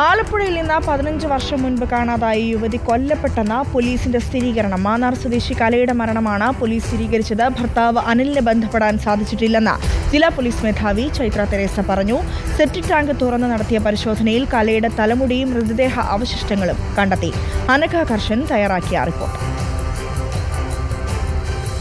ആലപ്പുഴയിൽ നിന്ന് പതിനഞ്ച് വർഷം മുൻപ് കാണാതായ യുവതി കൊല്ലപ്പെട്ടെന്ന പോലീസിന്റെ സ്ഥിരീകരണം. മാന്നാർ സ്വദേശി കലയുടെ മരണമാണ് പോലീസ് സ്ഥിരീകരിച്ചത്. ഭർത്താവ് അനിലിനെ ബന്ധപ്പെടാൻ സാധിച്ചിട്ടില്ലെന്ന് ജില്ലാ പോലീസ് മേധാവി ചൈത്ര തെരേസ പറഞ്ഞു. സെപ്റ്റിക് ടാങ്ക് തുറന്ന് നടത്തിയ പരിശോധനയിൽ കലയുടെ തലമുടിയും മൃതദേഹ അവശിഷ്ടങ്ങളും കണ്ടെത്തി. അനഘ കർഷൻ തയ്യാറാക്കിയ റിപ്പോർട്ട്.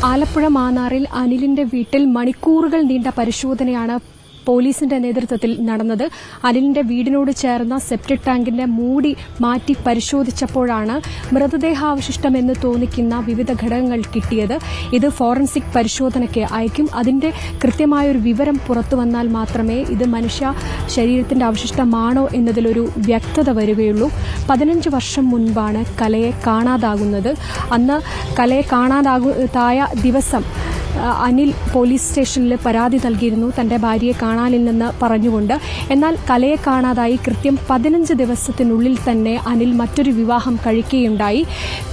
ആലപ്പുഴ മാന്നാറിൽ അനിലിന്റെ വീട്ടിൽ മണിക്കൂറുകൾ നീണ്ട പരിശോധനയാണ് പോലീസിന്റെ നേതൃത്വത്തിൽ നടന്നത്. അനിലിന്റെ വീടിനോട് ചേർന്ന സെപ്റ്റിക് ടാങ്കിന്റെ മൂടി മാറ്റി പരിശോധിച്ചപ്പോഴാണ് മൃതദേഹാവശിഷ്ടം എന്ന് തോന്നിക്കുന്ന വിവിധ ഘടകങ്ങൾ കിട്ടിയത്. ഇത് ഫോറൻസിക് പരിശോധനയ്ക്ക് അയക്കും. അതിന്റെ കൃത്യമായ ഒരു വിവരം പുറത്തു വന്നാൽ മാത്രമേ ഇത് മനുഷ്യ ശരീരത്തിന്റെ അവശിഷ്ടമാണോ എന്നതിലൊരു വ്യക്തത വരികയുള്ളൂ. പതിനഞ്ച് വർഷം മുൻപാണ് കലയെ കാണാതാകുന്നത്. അന്ന് കലയെ കാണാതായ ദിവസം ആ, അനിൽ പോലീസ് സ്റ്റേഷനിൽ പരാതി നൽകിയിരുന്നു. തന്റെ ഭാര്യയെ കാണാനില്ലെന്ന് പറഞ്ഞുകൊണ്ട്. എന്നാൽ കലയെ കാണാതായി കൃത്യം പതിനഞ്ച് ദിവസത്തിനുള്ളിൽ തന്നെ അനിൽ മറ്റൊരു വിവാഹം കഴിക്കുകയുണ്ടായി.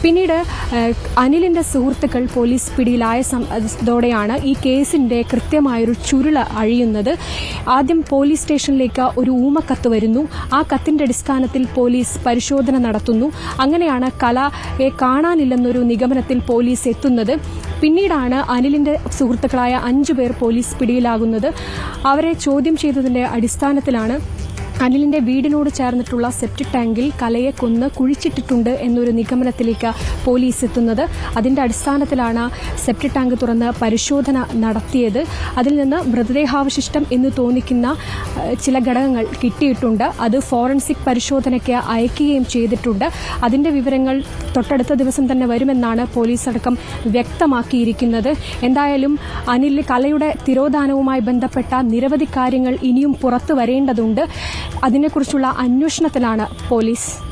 പിന്നീട് അനിലിന്റെ സുഹൃത്തുക്കൾ പോലീസ് പിടിയിലായ സം- ഈ കേസിന്റെ കൃത്യമായൊരു ചുരുള അഴിയുന്നത്. ആദ്യം പോലീസ് സ്റ്റേഷനിലേക്ക് ഒരു ഊമക്കത്ത് വരുന്നു. ആ കത്തിന്റെ അടിസ്ഥാനത്തിൽ പോലീസ് പരിശോധന നടത്തുന്നു. അങ്ങനെയാണ് കലയെ കാണാനില്ലെന്നൊരു നിഗമനത്തിൽ പോലീസ് എത്തുന്നത്. പിന്നീടാണ് അനിലിന്റെ സുഹൃത്തുക്കളായ അഞ്ചു പേർ പോലീസ് പിടിയിലാകുന്നത്. അവരെ ചോദ്യം ചെയ്തതിന്റെ അടിസ്ഥാനത്തിലാണ് അനിലിന്റെ വീടിനോട് ചേർന്നിട്ടുള്ള സെപ്റ്റിക് ടാങ്കിൽ കലയെ കൊന്ന് കുഴിച്ചിട്ടിട്ടുണ്ട് എന്നൊരു നിഗമനത്തിലേക്ക് പോലീസ് എത്തുന്നത്. അതിന്റെ അടിസ്ഥാനത്തിലാണ് സെപ്റ്റിക് ടാങ്ക് തുറന്ന് പരിശോധന നടത്തിയത്. അതിൽ നിന്ന് മൃതദേഹാവശിഷ്ടം എന്ന് തോന്നിക്കുന്ന ചില ഘടകങ്ങൾ കിട്ടിയിട്ടുണ്ട്. അത് ഫോറൻസിക് പരിശോധനയ്ക്ക് അയക്കുകയും ചെയ്തിട്ടുണ്ട്. അതിന്റെ വിവരങ്ങൾ തൊട്ടടുത്ത ദിവസം തന്നെ വരുമെന്നാണ് പോലീസ് അടക്കം വ്യക്തമാക്കിയിരിക്കുന്നത്. എന്തായാലും അനിൽ കലയുടെ തിരോധാനവുമായി ബന്ധപ്പെട്ട നിരവധി കാര്യങ്ങൾ ഇനിയും പുറത്തു വരേണ്ടതുണ്ട്. അതിനെക്കുറിച്ചുള്ള അന്വേഷണത്തിലാണ് പോലീസ്.